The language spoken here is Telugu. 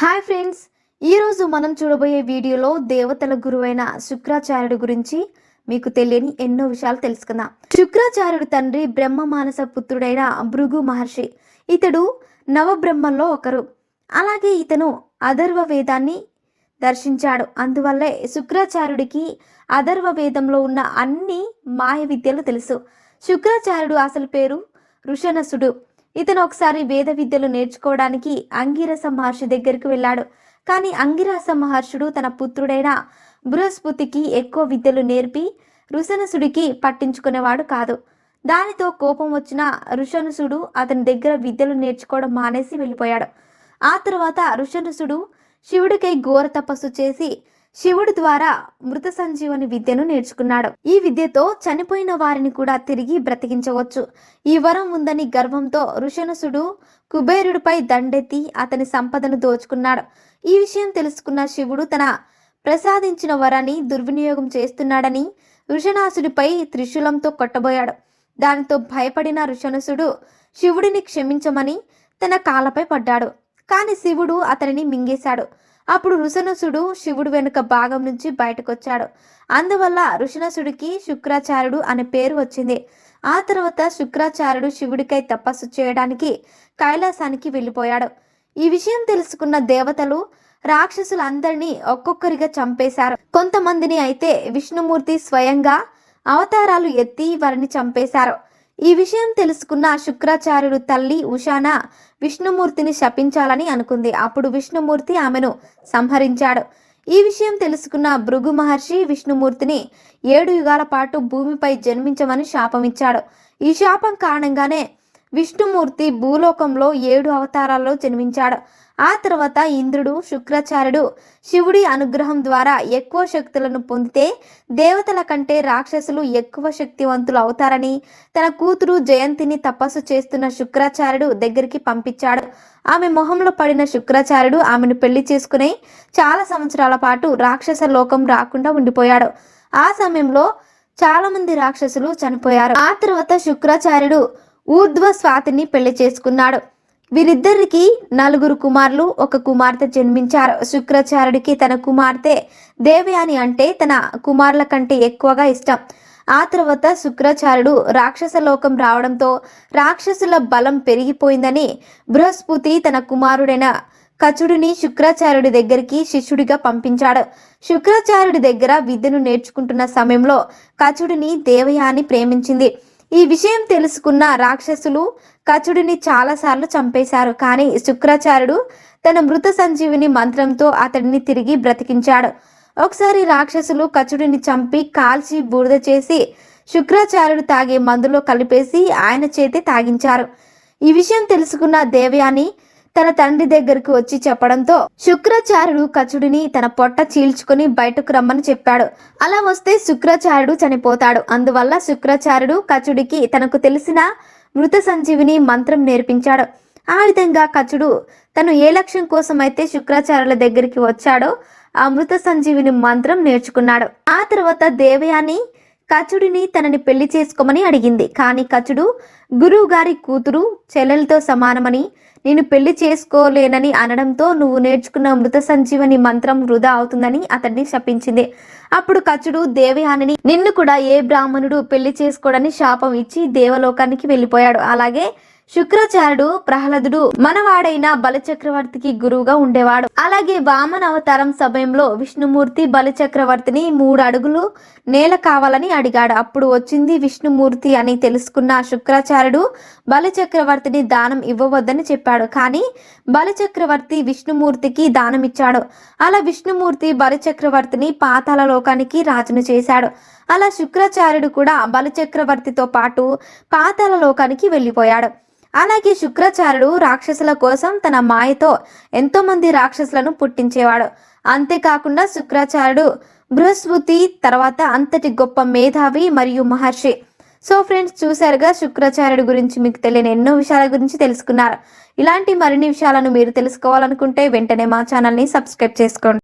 హాయ్ ఫ్రెండ్స్ ఈరోజు మనం చూడబోయే వీడియోలో దేవతల గురువైన శుక్రాచార్యుడి గురించి మీకు తెలియని ఎన్నో విషయాలు తెలుసుకుందాం. శుక్రాచార్యుడు తండ్రి బ్రహ్మ మానస పుత్రుడైన భృగు మహర్షి. ఇతడు నవబ్రహ్మల్లో ఒకరు. అలాగే ఇతను అధర్వ వేదాన్ని దర్శించాడు. అందువల్లే శుక్రాచార్యుడికి అధర్వ వేదంలో ఉన్న అన్ని మాయ విద్యలు తెలుసు. శుక్రాచార్యుడు అసలు పేరు ఋషనసుడు ఇతను ఒకసారి వేద విద్యలు నేర్చుకోవడానికి అంగిరస మహర్షి దగ్గరికి వెళ్ళాడు. కానీ అంగిరస మహర్షుడు తన పుత్రుడైన బృహస్పతికి ఎక్కువ విద్యలు నేర్పి ఋషనసుడికి పట్టించుకునేవాడు కాదు. దానితో కోపం వచ్చిన ఋషనుసుడు అతని దగ్గర విద్యలు నేర్చుకోవడం మానేసి వెళ్ళిపోయాడు. ఆ తర్వాత ఋషనుసుడు శివుడికై ఘోర తపస్సు చేసి శివుడి ద్వారా మృత సంజీవని విద్యను నేర్చుకున్నాడు. ఈ విద్యతో చనిపోయిన వారిని కూడా తిరిగి బ్రతికించవచ్చు. ఈ వరం ఉందని గర్వంతో ఋషనసుడు కుబేరుడిపై దండెత్తి అతని సంపదను దోచుకున్నాడు. ఈ విషయం తెలుసుకున్న శివుడు తన ప్రసాదించిన వరాన్ని దుర్వినియోగం చేస్తున్నాడని ఋషనాసుడిపై త్రిశూలంతో కొట్టబోయాడు. దానితో భయపడిన ఋషనసుడు శివుడిని క్షమించమని తన కాళ్ళపై పడ్డాడు. కానీ శివుడు అతనిని మింగేశాడు. అప్పుడు ఋషనసుడు శివుడు వెనుక భాగం నుంచి బయటకొచ్చాడు. అందువల్ల ఋషనసుడికి శుక్రాచార్యుడు అనే పేరు వచ్చింది. ఆ తర్వాత శుక్రాచార్యుడు శివుడికై తపస్సు చేయడానికి కైలాసానికి వెళ్ళిపోయాడు. ఈ విషయం తెలుసుకున్న దేవతలు రాక్షసులందరినీ ఒక్కొక్కరిగా చంపేశారు. కొంతమందిని అయితే విష్ణుమూర్తి స్వయంగా అవతారాలు ఎత్తి వారిని చంపేశారు. ఈ విషయం తెలుసుకున్న శుక్రాచార్యుడు తల్లి ఉషాన విష్ణుమూర్తిని శపించాలని అనుకుంది. అప్పుడు విష్ణుమూర్తి ఆమెను సంహరించాడు. ఈ విషయం తెలుసుకున్న భృగు మహర్షి విష్ణుమూర్తిని ఏడు యుగాల పాటు భూమిపై జన్మించమని శాపమిచ్చాడు. ఈ శాపం కారణంగానే విష్ణుమూర్తి భూలోకంలో ఏడు అవతారాల్లో జన్మించాడు. ఆ తర్వాత ఇంద్రుడు శుక్రాచార్యుడు శివుడి అనుగ్రహం ద్వారా ఎక్కువ శక్తులను పొందితే దేవతల కంటే రాక్షసులు ఎక్కువ శక్తివంతులు అవుతారని తన కూతురు జయంతిని తపస్సు చేస్తున్న శుక్రాచార్యుడు దగ్గరికి పంపించాడు. ఆమె మొహంలో పడిన శుక్రాచార్యుడు ఆమెను పెళ్ళి చేసుకుని చాలా సంవత్సరాల పాటు రాక్షస లోకం రాకుండా ఉండిపోయాడు. ఆ సమయంలో చాలా మంది రాక్షసులు చనిపోయారు. ఆ తర్వాత శుక్రాచార్యుడు ఊర్ధ్వ స్వాతిని పెళ్ళి చేసుకున్నాడు. వీరిద్దరికి నలుగురు కుమారులు ఒక కుమార్తె జన్మించారు. శుక్రాచార్యుడికి తన కుమార్తె దేవయాని అంటే తన కుమారుల కంటే ఎక్కువగా ఇష్టం. ఆ తర్వాత శుక్రాచార్యుడు రాక్షస లోకం రావడంతో రాక్షసుల బలం పెరిగిపోయిందని బృహస్పతి తన కుమారుడైన కచుడిని శుక్రాచార్యుడి దగ్గరికి శిష్యుడిగా పంపించాడు. శుక్రాచార్యుడి దగ్గర విద్యను నేర్చుకుంటున్న సమయంలో కచుడిని దేవయాని ప్రేమించింది. ఈ విషయం తెలుసుకున్న రాక్షసులు కచుడిని చాలాసార్లు చంపేశారు. కానీ శుక్రాచార్యుడు తన మృత సంజీవిని మంత్రంతో అతడిని తిరిగి బ్రతికించాడు. ఒకసారి రాక్షసులు కచుడిని చంపి కాల్చి బూడిద చేసి శుక్రాచార్యుడు తాగే మందులో కలిపేసి ఆయన చేతి తాగించారు. ఈ విషయం తెలుసుకున్న దేవయాని తన తండ్రి దగ్గరకు వచ్చి చెప్పడంతో శుక్రాచార్యుడు కచుడిని తన పొట్ట చీల్చుకుని బయటకు రమ్మని చెప్పాడు. అలా వస్తే శుక్రాచార్యుడు చనిపోతాడు. అందువల్ల శుక్రాచార్యుడు కచుడికి తనకు తెలిసిన మృత సంజీవిని మంత్రం నేర్పించాడు. ఆ విధంగా కచుడు తను ఏ లక్ష్యం కోసం అయితే శుక్రాచార్యుల దగ్గరికి వచ్చాడో ఆ మృత సంజీవిని మంత్రం నేర్చుకున్నాడు. ఆ తర్వాత దేవయాని కచుడిని తనని పెళ్ళి చేసుకోమని అడిగింది. కానీ కచుడు గురువు గారి కూతురు చెల్లెలతో సమానమని నేను పెళ్ళి చేసుకోలేనని అనడంతో నువ్వు నేర్చుకున్న మృత సంజీవని మంత్రం వృధా అవుతుందని అతన్ని శపించింది. అప్పుడు కచుడు దేవయానిని నిన్ను కూడా ఏ బ్రాహ్మణుడు పెళ్ళి చేసుకోడని శాపం ఇచ్చి దేవలోకానికి వెళ్ళిపోయాడు. అలాగే శుక్రాచార్యుడు ప్రహ్లాదుడు మనవాడైన బలచక్రవర్తికి గురువుగా ఉండేవాడు. అలాగే వామన అవతారం సమయంలో విష్ణుమూర్తి బలచక్రవర్తిని మూడు అడుగులు నేల కావాలని అడిగాడు. అప్పుడు వచ్చింది విష్ణుమూర్తి అని తెలుసుకున్న శుక్రాచార్యుడు బలచక్రవర్తిని దానం ఇవ్వవద్దని చెప్పాడు. కానీ బలిచక్రవర్తి విష్ణుమూర్తికి దానం ఇచ్చాడు. అలా విష్ణుమూర్తి బలచక్రవర్తిని పాతాల లోకానికి రాజును చేశాడు. అలా శుక్రాచార్యుడు కూడా బలచక్రవర్తితో పాటు పాతాల లోకానికి వెళ్ళిపోయాడు. అలాగే శుక్రాచార్యుడు రాక్షసుల కోసం తన మాయతో ఎంతోమంది రాక్షసులను పుట్టించేవాడు. అంతేకాకుండా శుక్రాచార్యుడు బృహస్పతి తర్వాత అంతటి గొప్ప మేధావి మరియు మహర్షి. సో ఫ్రెండ్స్ చూసారుగా శుక్రాచార్యుడు గురించి మీకు తెలియని ఎన్నో విషయాల గురించి తెలుసుకున్నారు. ఇలాంటి మరిన్ని విషయాలను మీరు తెలుసుకోవాలనుకుంటే వెంటనే మా ఛానల్ని సబ్స్క్రైబ్ చేసుకోండి.